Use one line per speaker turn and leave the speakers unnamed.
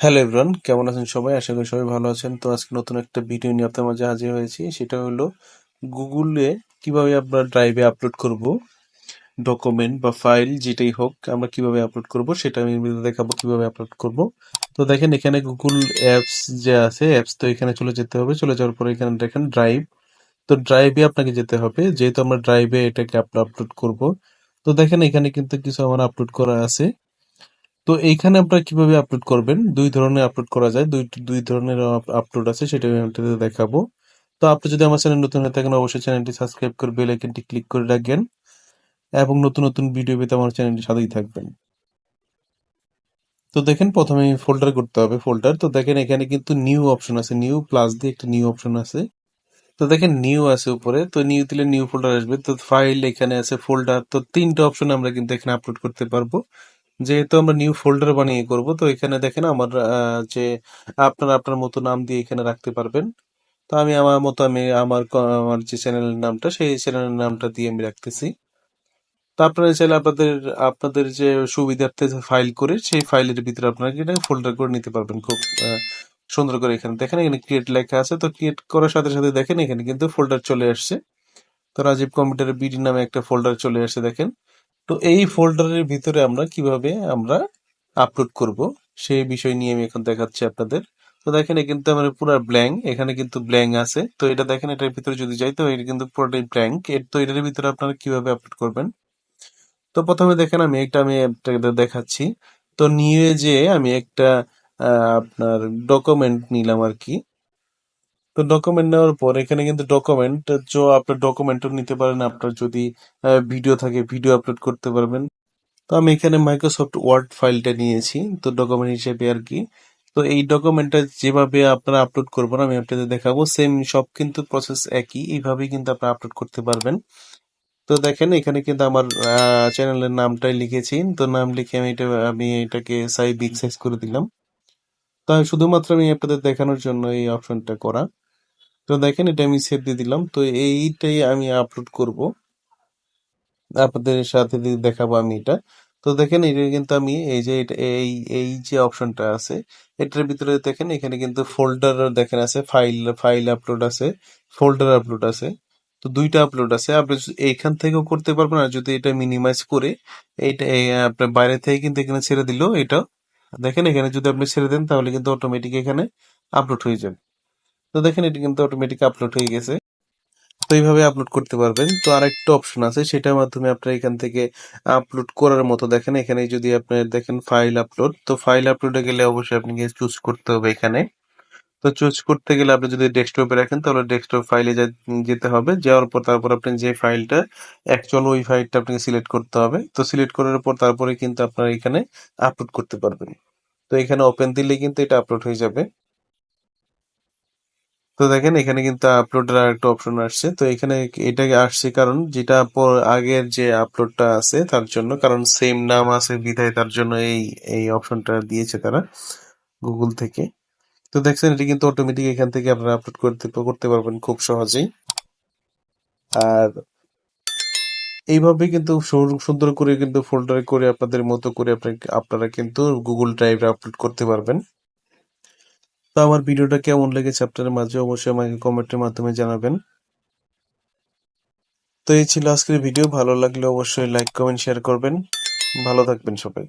Hello everyone, কেমন আছেন সবাই? আশা করি সবাই ভালো আছেন। তো আজকে নতুন একটা ভিডিও নিয়ে আপনার মাঝে হাজির হয়েছি। সেটা হলো গুগলে কীভাবে আমরা ড্রাইভে আপলোড করব ডকুমেন্ট বা ফাইল যেটাই হোক, আমরা কীভাবে আপলোড করব, সেটা আমি দেখাবো কীভাবে আপলোড করব। তো দেখেন, এখানে গুগল অ্যাপস যে আছে অ্যাপস তো এখানে চলে যেতে হবে। চলে যাওয়ার পরে এখানে দেখেন ড্রাইভ তো ড্রাইভে আপনাকে যেতে হবে। যেহেতু আমরা ড্রাইভে এটাকে আপলোড করব, তো দেখেন এখানে কিন্তু কিছু আমার আপলোড করা আছে। তো এইখানে আপনারা কীভাবে আপলোড করবেন? দুই ধরনের আপলোড করা যায়। দুই দুই ধরনের আপলোড আছে, সেটা আমি দেখাবো। তো আপনি যদি আমার চ্যানেল নতুন হয়ে থাকেন, অবশ্যই চ্যানেলটি সাবস্ক্রাইব করে বেল আইকনটি ক্লিক করে রাখবেন এবং নতুন নতুন ভিডিও পেতে আমার চ্যানেলটি সাথেই থাকবেন। তো দেখেন, প্রথমে ফোল্ডার করতে হবে ফোল্ডার তো দেখেন, এখানে কিন্তু নিউ অপশন আছে। নিউ প্লাস দিয়ে একটা নিউ অপশন আছে। তো দেখেন নিউ আছে উপরে। তো নিউ দিলে নিউ ফোল্ডার আসবে। তো ফাইল এখানে আছে ফোল্ডার তো তিনটা অপশন আমরা কিন্তু এখানে আপলোড করতে পারব। যেহেতু আমরা নিউ ফোল্ডার বানিয়ে করব, তো এখানে দেখেন আমার যে আপনারা আপনার মতো নাম দিয়ে এখানে রাখতে পারবেন। তো আমি আমার মতো আমি আমার আমার যে চ্যানেলের নামটা, সেই চ্যানেলের নামটা দিয়ে আমি রাখতেছি। তো আপনারা চাইলে আপনাদের আপনাদের যে সুবিধার্থে ফাইল করে, সেই ফাইলের ভিতরে আপনারা এটা ফোল্ডার করে নিতে পারবেন খুব সুন্দর করে এখানে। দেখেন এখানে ক্রিয়েট লেখা আছে, তো ক্রিয়েট করার সাথে সাথে দেখেন এখানে কিন্তু ফোল্ডার চলে আসছে। তো রাজীব কম্পিউটারের বিডি নামে একটা ফোল্ডার চলে আসছে, দেখেন। তো এই ফোল্ডারের ভিতরে আমরা কীভাবে আমরা আপলোড করব, সেই বিষয় নিয়ে আমি এখন দেখাচ্ছি আপনাদের। তো দেখেন কিন্তু আমার পুরো ব্ল্যাঙ্ক এখানে কিন্তু ব্ল্যাঙ্ক আছে। তো এটা দেখেন, এটার ভিতরে যদি যাই, তো এটা কিন্তু পুরোটাই ব্ল্যাঙ্ক এর তো এটার ভিতরে আপনারা কীভাবে আপলোড করবেন? তো প্রথমে দেখেন, আমি একটা, আমি দেখাচ্ছি। তো নিয়ে যে আমি একটা আপনার ডকুমেন্ট নিলাম আর কি। তো ডকুমেন্ট নেওয়ার পর এখানে কিন্তু ডকুমেন্ট যে আপনার ডকুমেন্টও নিতে পারেন। আপনার যদি ভিডিও থাকে ভিডিও আপলোড করতে পারবেন। তো আমি এখানে মাইক্রোসফট ওয়ার্ড ফাইলটা নিয়েছি, তো ডকুমেন্ট হিসেবে আর কি। তো এই ডকুমেন্টটা যেভাবে আপনারা আপলোড করবেন, আমি আপনাদের দেখাবো। সেম সব কিন্তু প্রসেস একই, এইভাবেই কিন্তু আপনারা আপলোড করতে পারবেন। তো দেখেন, এখানে কিন্তু আমার চ্যানেলের নামটাই লিখেছি। তো নাম লিখে আমি এটা, আমি এটাকে সাই বিগ সাইজ করে দিলাম। তো আমি শুধুমাত্র আমি আপনাদের দেখানোর জন্য এই অপশনটা করা। তো দেখেন, এটা আমি সেভ দিয়ে দিলাম। তো এইটাই আমি আপলোড করব। আপনাদের সাথে দেখাবো আমি এটা। তো দেখেন, এটা কিন্তু আমি এই যে এই এই যে অপশনটা আছে, এটার ভিতরে দেখেন, এখানে কিন্তু ফোল্ডার দেখেন আছে ফাইল ফাইল আপলোড আছে ফোল্ডার আপলোড আছে। তো দুইটা আপলোড আছে। আপনি এইখান থেকেও করতে পারবেন, আর যদি এটা মিনিমাইজ করে, এইটা, এই, আপনার বাইরে থেকে কিন্তু এখানে ছেড়ে দিলেও এটা দেখেন, এখানে যদি আপনি ছেড়ে দেন, তাহলে কিন্তু অটোমেটিক এখানে আপলোড হয়ে যাবে। তো দেখেন, এটা কিন্তু অটোমেটিক আপলোড হয়ে গেছে। তো এইভাবে আপলোড করতে পারবেন। তো আরেকটা অপশন আছে, সেটার মাধ্যমে আপনারা এখান থেকে আপলোড করার মতো দেখেন, এখানে যদি আপনি দেখেন ফাইল আপলোড তো ফাইল আপলোডে গেলে অবশ্যই আপনাকে চুজ করতে হবে এখানে। তো চুজ করতে গেলে আপনি যদি ডেস্কটপে রাখেন, তাহলে ডেস্কটপ ফাইলে যেতে হবে। যাওয়ার পর তারপর আপনি যে ফাইলটা অ্যাকচুয়াল ওই ফাইলটা আপনাকে সিলেক্ট করতে হবে। তো সিলেক্ট করার পর তারপরে কিন্তু আপনারা এখানে আপলোড করতে পারবেন। তো এখানে ওপেন দিলে কিন্তু এটা আপলোড হয়ে যাবে। তো দেখেন, এখানে কিন্তু আপলোডের একটা অপশন আসছে। তো এখানে এটা আসছে কারণ যেটা আগের যে আপলোডটা আছে তার জন্য, কারণ সেম নাম আছে বিধায় তার জন্য এই এই অপশনটা দিয়েছে তারা গুগল থেকে। তো দেখছেন, এটা কিন্তু অটোমেটিক এখান থেকে আপনারা আপলোড করতে করতে পারবেন খুব সহজেই। আর এইভাবে কিন্তু সুন্দর করে কিন্তু ফোল্ডার করে আপনাদের মতো করে আপনারা কিন্তু গুগল ড্রাইভে আপলোড করতে পারবেন। তো আমার ভিডিওটা কেমন লেগেছে আপনাদের মাঝে অবশ্যই আমাকে কমেন্টের মাধ্যমে জানাবেন। তো এই ছিল আজকের ভিডিও। ভালো লাগলে অবশ্যই লাইক কমেন্ট শেয়ার করবেন। ভালো থাকবেন সবাই।